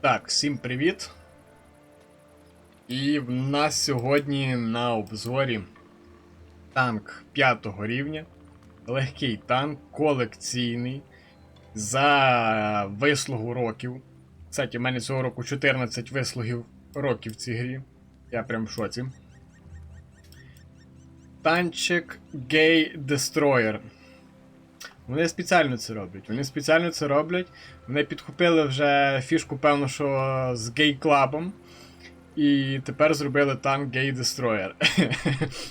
Так, всім привіт. І в нас сьогодні на обзорі танк 5 рівня. Легкий танк, колекційний. За вислугу років. Кстати, в мене цього року 14 вислугів років в цій грі. Я прям в шоці. Танчик Gay Destroyer. Вони спеціально це роблять. Вони спеціально це роблять. Вони підхопили вже фішку, певно, що з гей-клабом. І тепер зробили танк Gay Destroyer.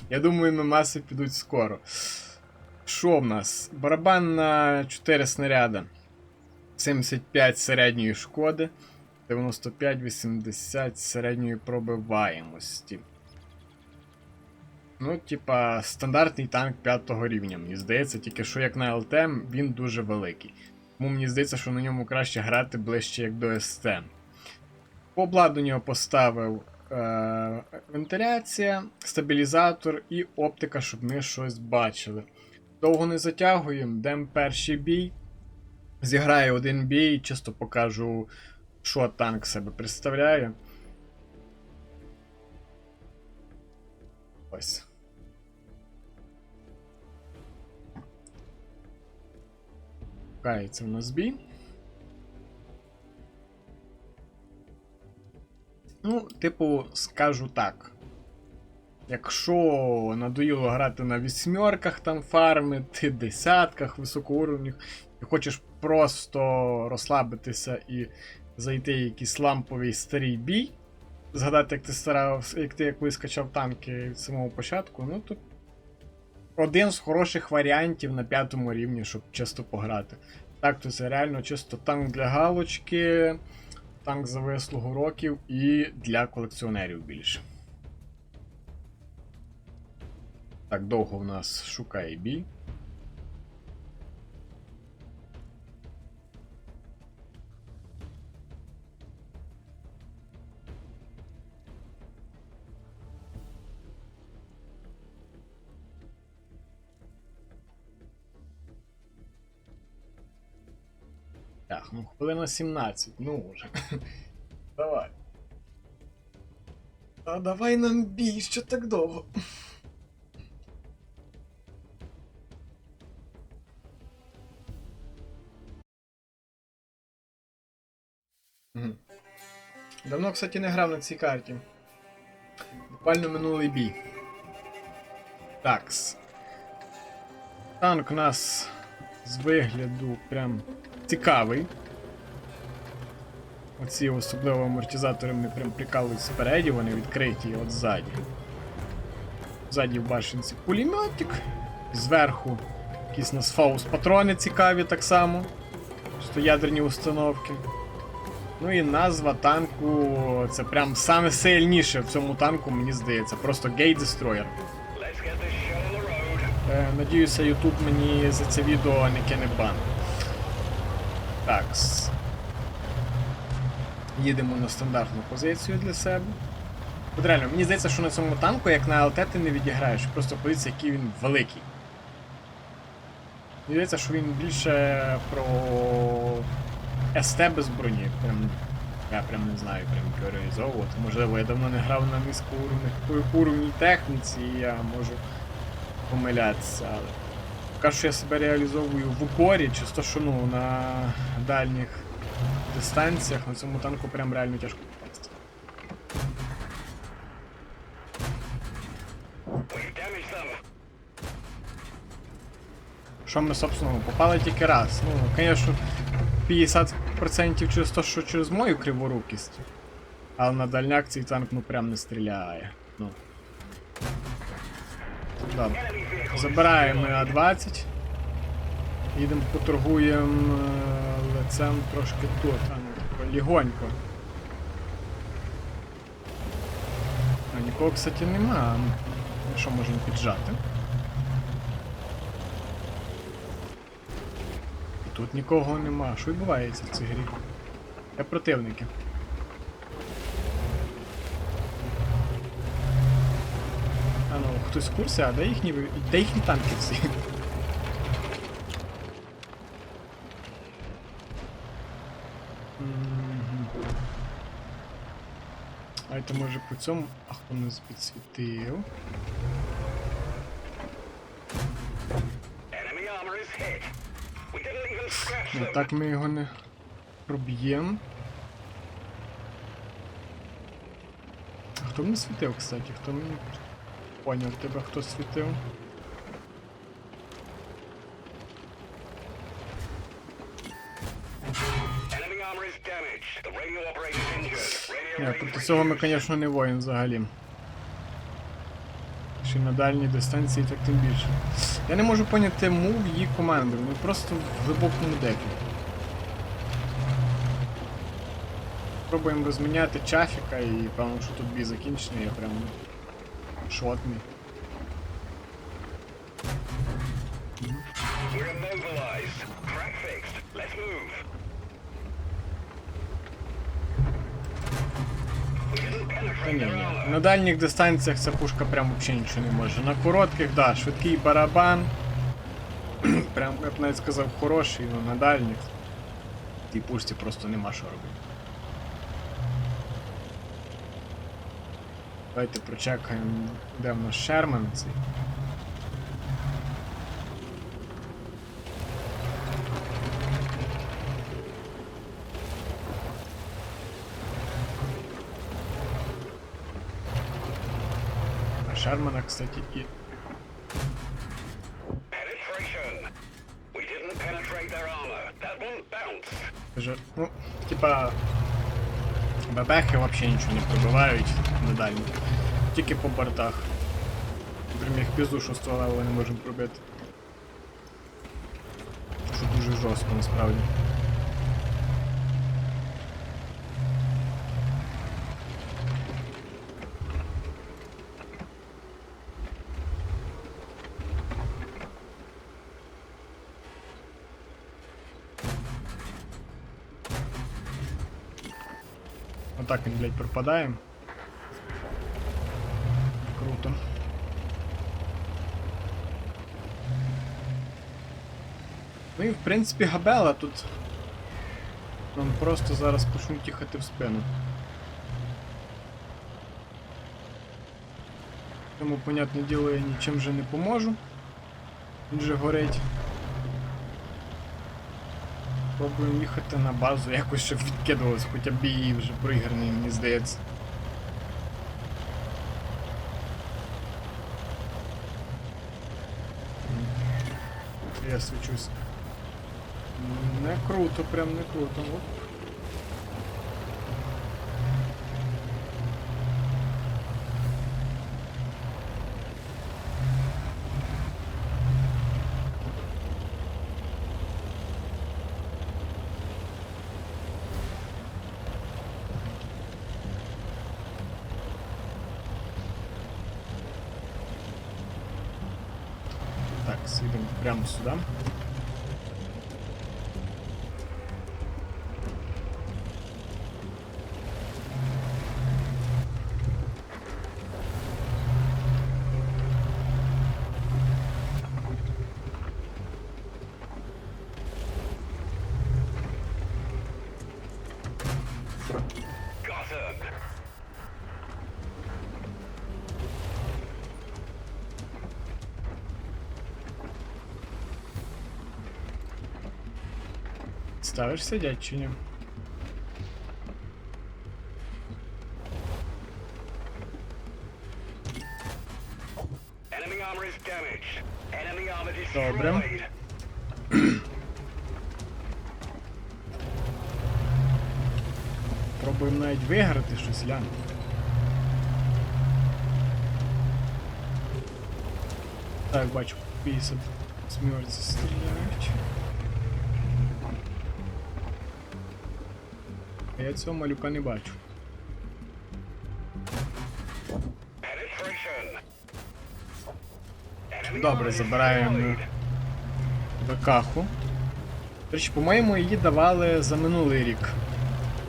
Я думаю, мемаси підуть скоро. Що в нас? Барабан на 4 снаряди. 75 середньої шкоди. 95-80 середньої пробиваємості. Ну, типа, стандартний танк 5 рівня, мені здається, тільки що як на ЛТ він дуже великий. Тому мені здається, що на ньому краще грати ближче як до СТ. По обладнанню поставив е- вентиляція, стабілізатор і оптика, щоб ми щось бачили. Довго не затягуємо, йдемо перший бій. Зіграю один бій, чисто покажу, що танк себе представляє. Ось. Шукається в нас бій. Ну, типу, скажу так. Якщо надоїло грати на вісьмерках там фармити, десятках високоуровнів, і хочеш просто розслабитися і зайти в якийсь ламповий старий бій, згадати, як ти старав, як ти як вискачав танки від самого початку, ну то один з хороших варіантів на п'ятому рівні, щоб чисто пограти. Так, то це реально чисто танк для галочки, танк за вислугу років і для колекціонерів більше. Так, довго в нас шукає бій. Хвилина 17, ну уже. Давай. А давай нам бій, що так довго. Давно, кстати, не грав на цій карті. Буквально минулий бій. Такс. Танк у нас з вигляду прям цікавий. Оці особливо амортизатори мене прям прикалують спереді, вони відкриті і от ззаді. Ззаді в башенці пулеметик. Зверху якісь нас фаус патрони цікаві так само. Що ядерні установки. Ну і назва танку це прям саме сильніше в цьому танку, мені здається. Просто Gate Destroyer. Е, надіюся, YouTube мені за це відео не кине бан. Такс. Їдемо на стандартну позицію для себе. От реально, мені здається, що на цьому танку, як на ЛТ, ти не відіграєш. Просто подивіться, який він великий. Мені здається, що він більше про СТ без броні. Прям, я прям не знаю, прям реалізовувати. Можливо, я давно не грав на низькоуровній техніці, і я можу помилятися, але. Поки що я себе реалізовую в упорі, чисто що ну, на дальніх дистанціях на цьому танку прям реально тяжко попасти. Що ми, собственно, попали тільки раз. Ну, звісно, 50% через те, що через мою криворукість. Але на дальняк цей танк ну прям не стріляє. Ну. Добре. Забираємо ми А20. Їдемо поторгуємо е, лицем трошки тут, а ну, лігонько. А нікого, кстати, нема. Ну, Що можемо піджати? Тут нікого нема. Що відбувається в цій грі? Де противники? А ну, хтось в курсі, а де їхні, де їхні танки всі? Мгм. Давайте може по цьому. А хто нас підсвітив? Ну так ми його не проб'ємо. А хто мені світив, кстати? Хто мені поняв тебе, хто світив? Ні, проти цього ми, звісно, не воїн взагалі. Ще на дальній дистанції, так тим більше. Я не можу поняти мув її команди, вони просто в глибокому депі. Пробуємо розміняти чафіка і певно, що тут бій закінчений, я прям шотний. Ні, ні. На дальніх дистанціях ця пушка прям взагалі нічого не може. На коротких, да, швидкий барабан. прям, я б навіть сказав, хороший, але на дальніх. Тій пушці просто нема що робити. Давайте прочекаємо, де в нас Шерман цей. That won't bounce. Вже, ну, типа. Бебехи взагалі нічого не пробивають на дальніх. Тільки по бортах. Прям їх пізду шостого левела не можемо пробити. Що дуже жорстко насправді. Отак він, блядь, пропадає. Круто. Ну і в принципі габела тут. Нам просто зараз почнуть їхати в спину. Тому, понятне діло, я нічим вже не поможу. Він же горить. Пробуємо їхати на базу, якось щоб відкидувалось, хоча б її вже пригорний, мені здається. Я свічусь. Не круто, прям не круто. Оп. Прямо сюда. Ставиш сидять чи ні? Добре. Пробуємо навіть виграти щось, лян. Так, бачу, 50 смерті стріляють. Я цього малюка не бачу. Добре, забираємо. Бекаху. До речі, по-моєму, її давали за минулий рік.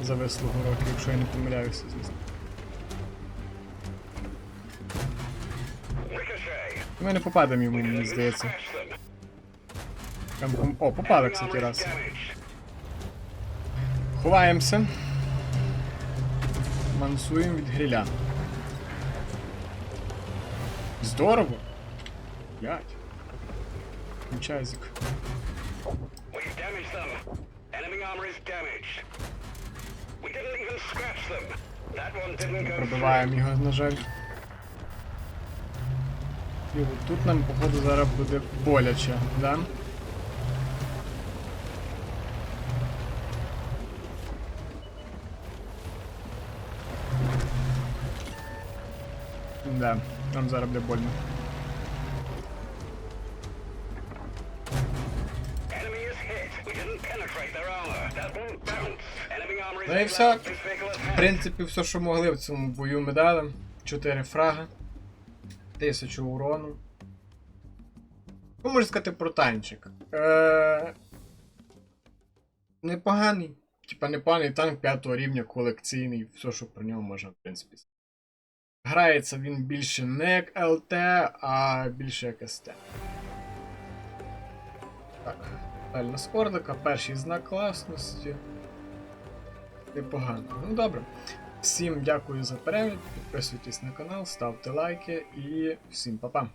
За вислугу років, якщо я не помиляюся, звісно. Ricochet. Ми не попадемо йому, мені здається. ком- О, попали, кстати, раз. Ховаємося. Мансуємо від гриля. Здорово! Блять. Чайзик. We've damaged them. Enemy armor is damaged. We didn't even scratch them. That one didn't go. Пробиваємо його, на жаль. І от тут нам, походу, зараз буде боляче, да? Да, нам зараз буде больно. Ну і все. В принципі, все, що могли в цьому бою ми дали. 4 фрага. 1000 урону. Ну, можна сказати про танчик. Е... Непоганий. Типа непоганий танк 5 рівня, колекційний, все, що про нього можна, в принципі. Грається він більше не як ЛТ, а більше як СТ. Так, правильно скордика, Ордика, перший знак класності. Непогано. Ну добре. Всім дякую за перегляд, підписуйтесь на канал, ставте лайки і всім па-па.